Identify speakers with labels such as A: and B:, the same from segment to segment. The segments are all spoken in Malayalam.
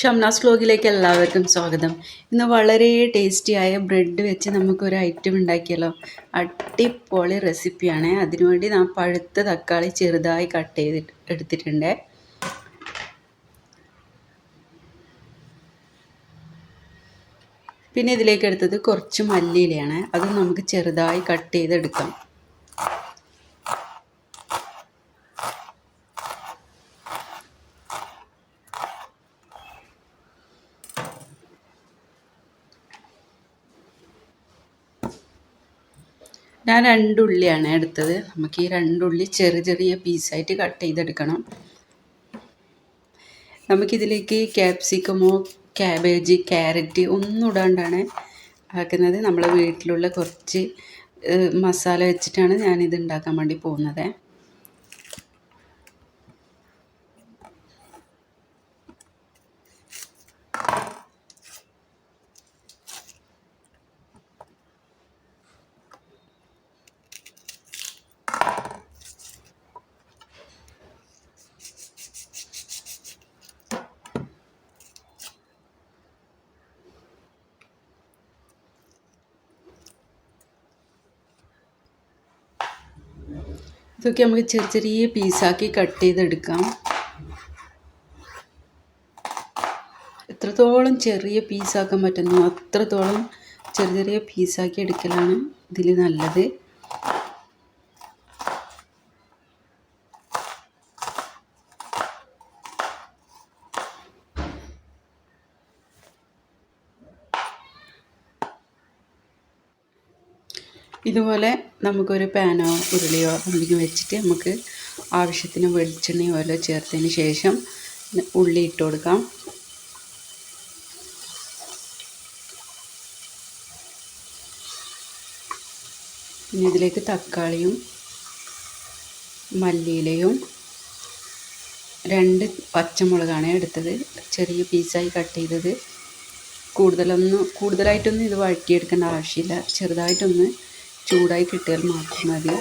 A: ഷംനാസ് വ്ലോഗിലേക്ക് എല്ലാവർക്കും സ്വാഗതം. ഇന്ന് വളരെ ടേസ്റ്റിയായ ബ്രെഡ് വെച്ച് നമുക്കൊരു ഐറ്റം ഉണ്ടാക്കിയല്ലോ അടിപൊളി റെസിപ്പിയാണ്. അതിനുവേണ്ടി ഞാൻ പഴുത്ത തക്കാളി ചെറുതായി കട്ട് ചെയ്ത് എടുത്തിട്ടുണ്ട്. പിന്നെ ഇതിലേക്ക് എടുത്തത് കുറച്ച് മല്ലിയിലയാണ്. അത് നമുക്ക് ചെറുതായി കട്ട് ചെയ്തെടുക്കാം. ഞാൻ രണ്ടുള്ളിയാണ് എടുത്തത്. നമുക്ക് ഈ രണ്ടുള്ളി ചെറിയ ചെറിയ പീസായിട്ട് കട്ട് ചെയ്തെടുക്കണം. നമുക്കിതിലേക്ക് ക്യാപ്സിക്കമോ ക്യാബേജ് ക്യാരറ്റ് ഒന്നും ഇടാണ്ടാണ് ആക്കുന്നത്. നമ്മളെ വീട്ടിലുള്ള കുറച്ച് മസാല വെച്ചിട്ടാണ് ഞാനിത് ഉണ്ടാക്കാൻ വേണ്ടി പോകുന്നത്. ഇതൊക്കെ നമുക്ക് ചെറിയ ചെറിയ പീസാക്കി കട്ട് ചെയ്തെടുക്കാം. എത്രത്തോളം ചെറിയ പീസാക്കാൻ പറ്റുന്നു അത്രത്തോളം ചെറിയ ചെറിയ പീസാക്കി എടുക്കലാണ് ഇതിൽ നല്ലത്. ഇതുപോലെ നമുക്കൊരു പാനോ ഉരുളിയോ എന്തെങ്കിലും വെച്ചിട്ട് നമുക്ക് ആവശ്യത്തിന് വെളിച്ചെണ്ണയോ ഓയിലോ ചേർത്തതിന് ശേഷം ഉള്ളി ഇട്ട് കൊടുക്കാം. പിന്നെ ഇതിലേക്ക് തക്കാളിയും മല്ലിയിലയും രണ്ട് പച്ചമുളകാണ് എടുത്തത്. ചെറിയ പീസായി കട്ട് ചെയ്തത്. കൂടുതലൊന്നും കൂടുതലായിട്ടൊന്നും ഇത് വഴറ്റിയെടുക്കേണ്ട ആവശ്യമില്ല. ചെറുതായിട്ടൊന്ന് ചൂടായി കിട്ടിയാൽ മാത്രം മതി.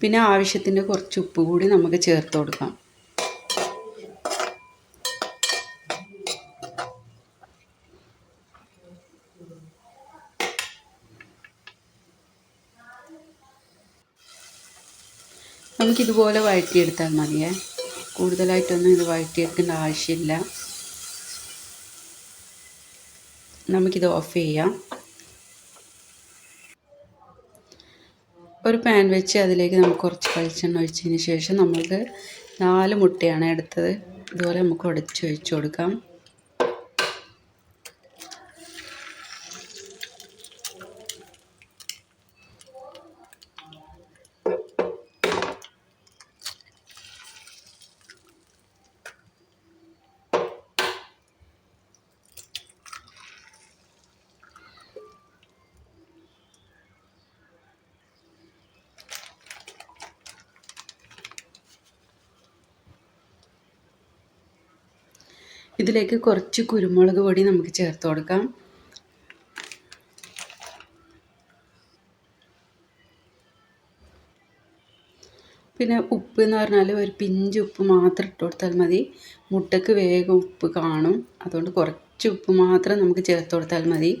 A: പിന്നെ ആവശ്യത്തിന് കുറച്ച് ഉപ്പ് കൂടി നമുക്ക് ചേർത്ത് കൊടുക്കാം. നമുക്കിതുപോലെ വഴറ്റിയെടുത്താൽ മതിയേ. കൂടുതലായിട്ടൊന്നും ഇത് വഴറ്റിയെടുക്കേണ്ട ആവശ്യമില്ല. നമുക്കിത് ഓഫ് ചെയ്യാം. ഒരു പാൻ വെച്ച് അതിലേക്ക് നമുക്ക് കുറച്ച് വെളിച്ചെണ്ണ ഒഴിച്ചതിന് ശേഷം നമുക്ക് നാല് മുട്ടയാണ് എടുത്തത്. ഇതുപോലെ നമുക്ക് ഉടച്ച് ഒഴിച്ചു കൊടുക്കാം. ഇതിലേക്ക് കുറച്ച് കുരുമുളക് പൊടി നമുക്ക് ചേർത്ത് കൊടുക്കാം. പിന്നെ ഉപ്പ് എന്ന് പറഞ്ഞാൽ ഒരു പിഞ്ച് ഉപ്പ് മാത്രം ഇട്ട് കൊടുത്താൽ മതി. മുട്ടയ്ക്ക് വേഗം ഉപ്പ് കാണും. അതുകൊണ്ട് കുറച്ച് ഉപ്പ് മാത്രം നമുക്ക് ചേർത്ത് കൊടുത്താൽ മതി.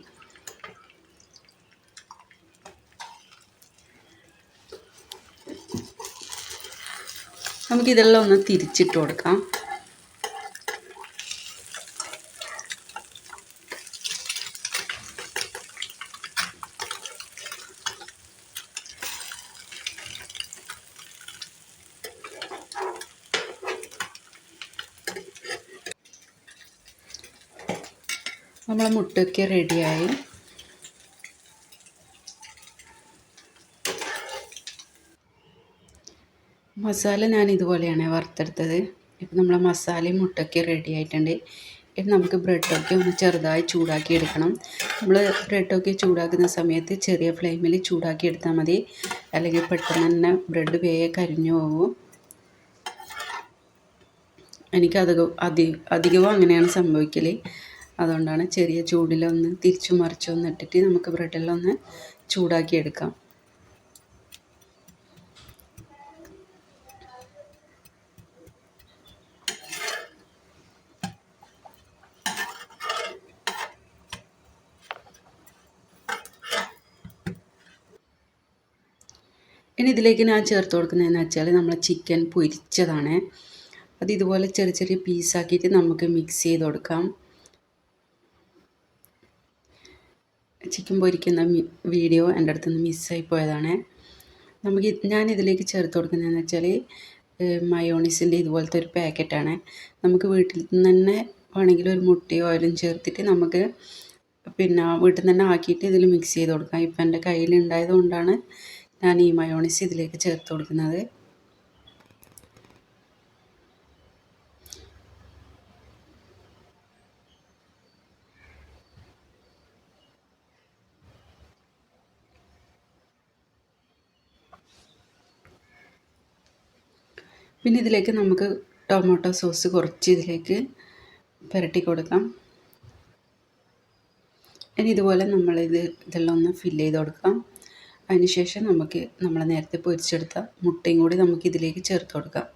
A: നമുക്കിതെല്ലാം ഒന്ന് തിരിച്ചിട്ട് കൊടുക്കാം. നമ്മളെ മുട്ടയൊക്കെ റെഡിയായി. മസാല ഞാൻ ഇതുപോലെയാണ് വറുത്തെടുത്തത്. ഇപ്പം നമ്മളെ മസാലയും മുട്ടയൊക്കെ റെഡി ആയിട്ടുണ്ട് ഇനി നമുക്ക് ബ്രെഡൊക്കെ ഒന്ന് ചെറുതായി ചൂടാക്കി എടുക്കണം നമ്മൾ ബ്രെഡൊക്കെ ചൂടാക്കുന്ന സമയത്ത് ചെറിയ ഫ്ലെയിമിൽ ചൂടാക്കി എടുത്താൽ മതി. അല്ലെങ്കിൽ പെട്ടെന്ന് തന്നെ ബ്രെഡ് വേഗം കരിഞ്ഞു പോകും എനിക്ക് അധികം അധികവും അങ്ങനെയാണ് സംഭവിക്കൽ അതുകൊണ്ടാണ് ചെറിയ ചൂടിലൊന്ന് തിരിച്ചു മറിച്ചൊന്ന് ഇട്ടിട്ട് നമുക്ക് ബ്രെഡിലൊന്ന് ചൂടാക്കിയെടുക്കാം. ഇനി ഇതിലേക്ക് ഞാൻ ചേർത്ത് കൊടുക്കുന്നതെന്ന് വെച്ചാൽ നമ്മൾ ചിക്കൻ പൊരിച്ചതാണ്. അത് ഇതുപോലെ ചെറിയ ചെറിയ പീസാക്കിയിട്ട് നമുക്ക് മിക്സ് ചെയ്ത് കൊടുക്കാം. ചിക്കൻ പൊരിക്കുന്ന വീഡിയോ എന്റെ അടുത്ത് നിന്ന് മിസ്സായി പോയതാണ്. നമുക്ക് ഞാൻ ഇതിലേക്ക് ചേർത്ത് കൊടുക്കുന്നതെന്ന് വെച്ചാൽ മയോണീസിന്റെ ഇതുപോലത്തെ ഒരു പാക്കറ്റാണ്. നമുക്ക് വീട്ടിൽ നിന്ന് തന്നെ വേണമെങ്കിൽ ഒരു മുട്ടയോ ഓയിലും ചേർത്തിട്ട് നമുക്ക് പിന്നെ വീട്ടിൽ നിന്ന് തന്നെ ആക്കിയിട്ട് ഇതിൽ മിക്സ് ചെയ്ത് കൊടുക്കാം. ഇപ്പം എന്റെ കയ്യിൽ ഉണ്ടായത് കൊണ്ടാണ് ഞാൻ ഈ മയോണീസ് ഇതിലേക്ക് ചേർത്ത് കൊടുക്കുന്നത്. പിന്നെ ഇതിലേക്ക് നമുക്ക് ടൊമാറ്റോ സോസ് കുറച്ച് ഇതിലേക്ക് പുരട്ടി കൊടുക്കാം. ഇനി ഇതുപോലെ നമ്മളിത് ഇതെല്ലാം ഒന്ന് ഫില്ല് ചെയ്ത് കൊടുക്കാം. അതിനുശേഷം നമുക്ക് നമ്മൾ നേരത്തെ പൊരിച്ചെടുത്ത മുട്ടയും കൂടി നമുക്ക് ഇതിലേക്ക് ചേർത്ത് കൊടുക്കാം.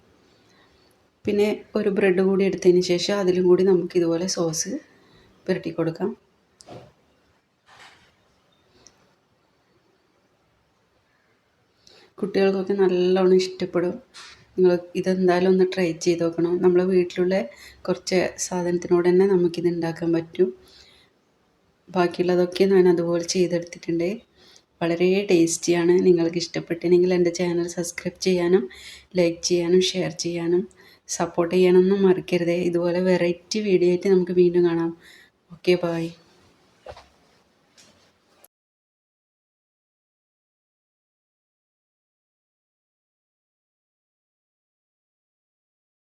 A: പിന്നെ ഒരു ബ്രെഡ് കൂടി എടുത്തതിന് ശേഷം അതിലും കൂടി നമുക്ക് ഇതുപോലെ സോസ് പുരട്ടി കൊടുക്കാം. കുട്ടികൾക്കൊക്കെ നല്ലോണം ഇഷ്ടപ്പെടും. നിങ്ങൾ ഇതെന്തായാലും ഒന്ന് ട്രൈ ചെയ്ത് നോക്കണം. നമ്മൾ വീട്ടിലുള്ള കുറച്ച് സാധനത്തിനോട് തന്നെ നമുക്കിത് ഉണ്ടാക്കാൻ പറ്റും. ബാക്കിയുള്ളതൊക്കെ ഞാൻ അതുപോലെ ചെയ്തെടുത്തിട്ടുണ്ട്. വളരെ ടേസ്റ്റിയാണ്. നിങ്ങൾക്ക് ഇഷ്ടപ്പെട്ടില്ലെങ്കിൽ എന്റെ ചാനൽ സബ്സ്ക്രൈബ് ചെയ്യാനും ലൈക്ക് ചെയ്യാനും ഷെയർ ചെയ്യാനും സപ്പോർട്ട് ചെയ്യാനൊന്നും മറക്കരുത്. ഇതുപോലെ വെറൈറ്റി വീഡിയോ ആയിട്ട് നമുക്ക് വീണ്ടും കാണാം. Okay bye